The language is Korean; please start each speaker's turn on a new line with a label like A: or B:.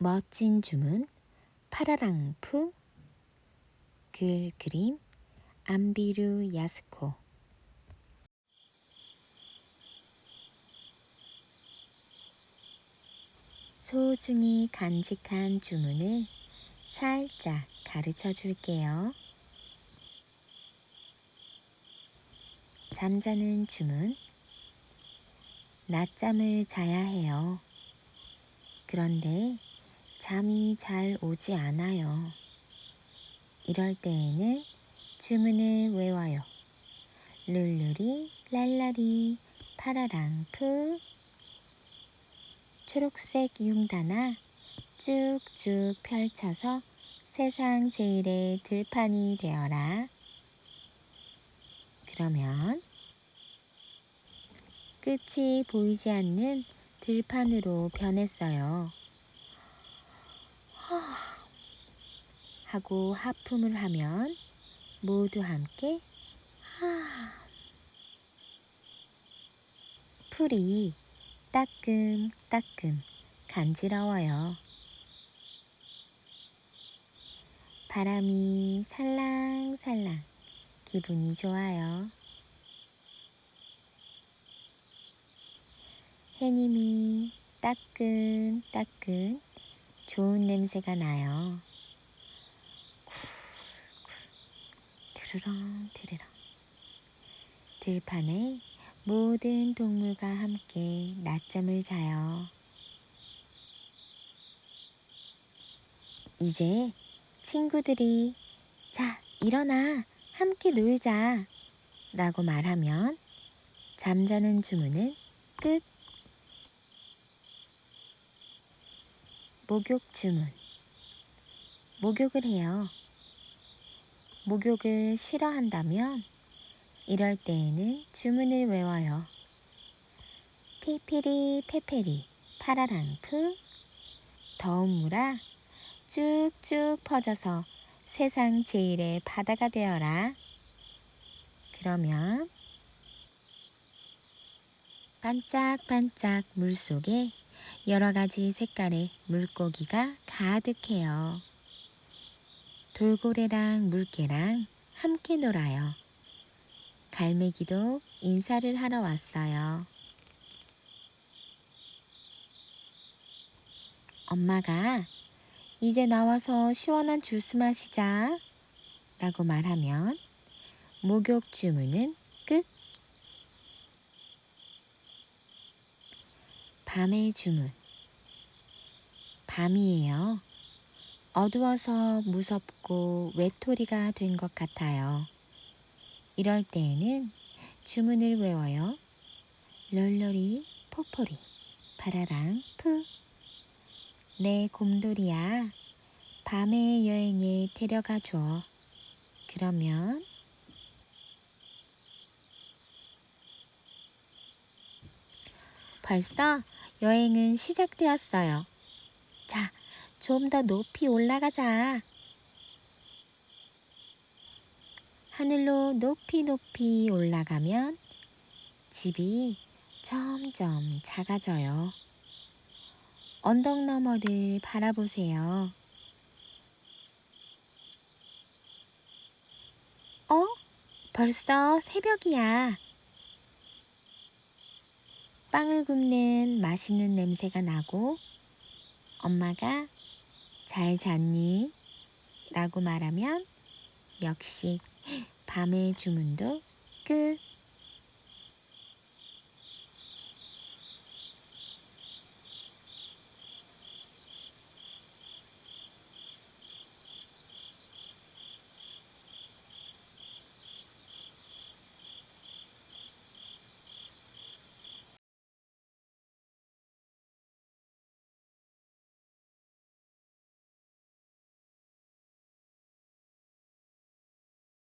A: 멋진 주문 파라랑푸 글 그림 안비루 야스코 소중히 간직한 주문을 살짝 가르쳐 줄게요. 잠자는 주문 낮잠을 자야 해요. 그런데 잠이 잘 오지 않아요. 이럴 때에는 주문을 외워요. 룰루리 랄라리 파라랑 푸 초록색 융단아 쭉쭉 펼쳐서 세상 제일의 들판이 되어라. 그러면 끝이 보이지 않는 들판으로 변했어요. 하고 하품을 하면 모두 함께 하. 풀이 따끔따끔 간지러워요. 바람이 살랑살랑 기분이 좋아요. 해님이 따끈따끈 좋은 냄새가 나요. 쿨쿨 드르렁 드르렁 들판에 모든 동물과 함께 낮잠을 자요. 이제 친구들이 자, 일어나. 함께 놀자. 라고 말하면 잠자는 주문은 끝. 목욕 주문. 목욕을 해요. 목욕을 싫어한다면 이럴 때에는 주문을 외워요. 피피리 페페리 파라랑프 더운 물아 쭉쭉 퍼져서 세상 제일의 바다가 되어라. 그러면 반짝반짝 물 속에 여러 가지 색깔의 물고기가 가득해요. 돌고래랑 물개랑 함께 놀아요. 갈매기도 인사를 하러 왔어요. 엄마가 이제 나와서 시원한 주스 마시자 라고 말하면 목욕 주문은 끝. 밤의 주문. 밤이에요. 어두워서 무섭고 외톨이가 된 것 같아요. 이럴 때에는 주문을 외워요. 롤로리 포포리 파라랑 푸. 내 곰돌이야. 밤의 여행에 데려가 줘. 그러면 벌써 여행은 시작되었어요. 자, 좀 더 높이 올라가자. 하늘로 높이 높이 올라가면 집이 점점 작아져요. 언덕 너머를 바라보세요. 어? 벌써 새벽이야. 빵을 굽는 맛있는 냄새가 나고 엄마가 잘 잤니? 라고 말하면 역시 밤의 주문도 끝.